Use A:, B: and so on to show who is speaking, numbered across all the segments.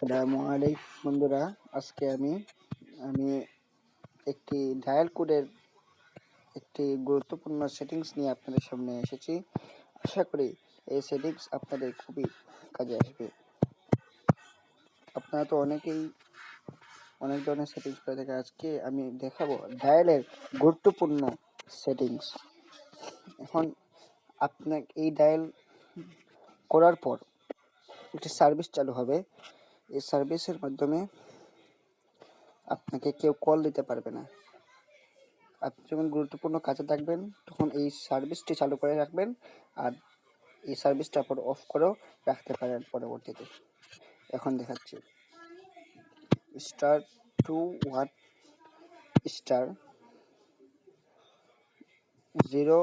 A: আসসালামু আলাইকুম বন্ধুরা, আজকে আমি আমি একটি ডায়াল কোডের একটি গুরুত্বপূর্ণ সেটিংস নিয়ে আপনাদের সামনে এসেছি। আশা করি এই সেটিংস আপনাদের খুবই কাজে আসবে। আপনারা তো অনেকেই, অনেক ধরনের সেটিংস করে থাকে আজকে আমি দেখাবো ডায়ালের গুরুত্বপূর্ণ সেটিংস এখন আপনার এই ডায়াল করার পর একটি সার্ভিস চালু হবে। এই সার্ভিসের মাধ্যমে আপনাকে কেউ কল দিতে পারবে না। আপনি যখন গুরুত্বপূর্ণ কাজে থাকবেন, তখন এই সার্ভিসটি চালু করে রাখবেন আর এই সার্ভিসটা পর অফ করেও রাখতে পারেন পরবর্তীতে। এখন দেখাচ্ছি। Star two one star zero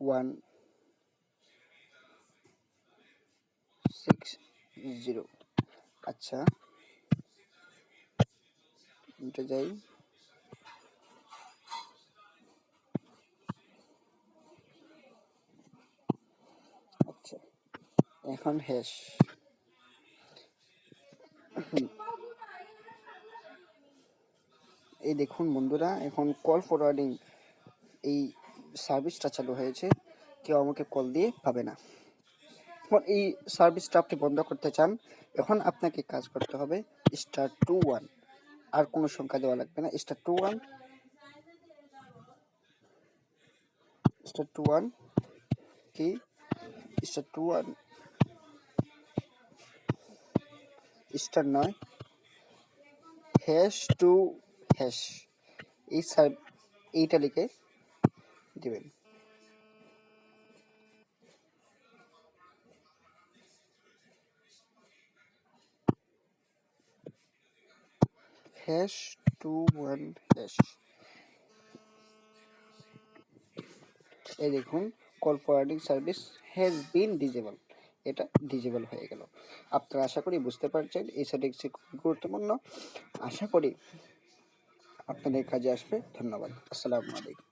A: one zero. আচ্ছা। এটা যাই। আচ্ছা এখন হ্যাশ এই দেখুন বন্ধুরা, এখন কল ফরওয়ার্ডিং এই সার্ভিসটা চালু হয়েছে। কেউ আমাকে কল দিয়ে পাবে না। এখন এই সার্ভিসটা আপনি বন্ধ করতে চান, এখন আপনাকে কাজ করতে হবে স্টার টু ওয়ান। আর কোনো সংখ্যা দেওয়া লাগবে না, star two one. Star two one, কি? Star two one. স্টার নয়। Hash two hash. এই সার এইটা লিখে দিবেন। হ্যাশ টু ওয়ান হ্যাশ এই দেখুন call forwarding service has been disable এটা ডিজেবল হয়ে গেল। আপনারা আশা করি বুঝতে পারছেন, এই সেটিংসটি খুবই গুরুত্বপূর্ণ। আশা করি আপনাদের কাজে আসবে। ধন্যবাদ। আসসালামু আলাইকুম।